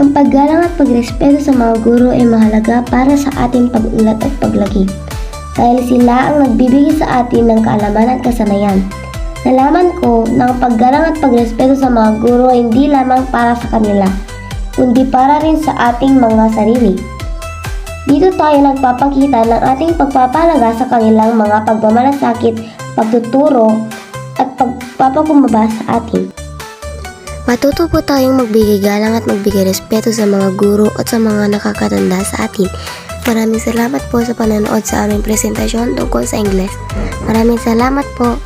Ang paggalang at pagrespeto sa mga guro ay mahalaga para sa ating pag-unlad at paglaki. Dahil sila ang nagbibigay sa atin ng kaalaman at kasanayan. Nalaman ko na ang paggalang at pagrespeto sa mga guro ay hindi lamang para sa kanila, kundi para rin sa ating mga sarili. Dito tayo nagpapakita ng ating pagpapalaga sa kanilang mga pagmamalasakit, pagtuturo, at pagpapakumbaba sa atin. Matuto po tayong magbigay galang at magbigay respeto sa mga guro at sa mga nakakatanda sa atin. Maraming salamat po sa panonood sa aming presentasyon tungkol sa Ingles. Maraming salamat po.